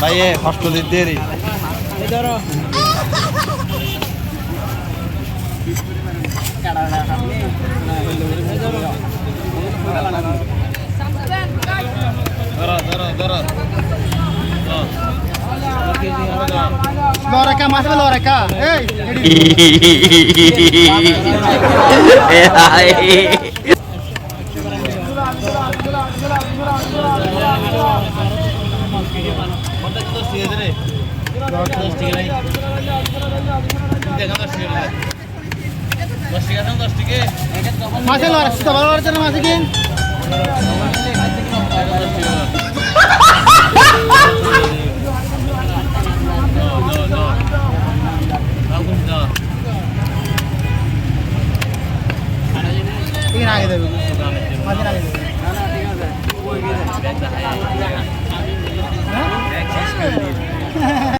ভাই? কষ্ট দিতে রে ধরো। ধরো ধরো ধরো। লরেকা মাছ লরেকা এই দশ ঠিক আছে রে দশ ঠিক নাই আগে দেবে আগে দেবে।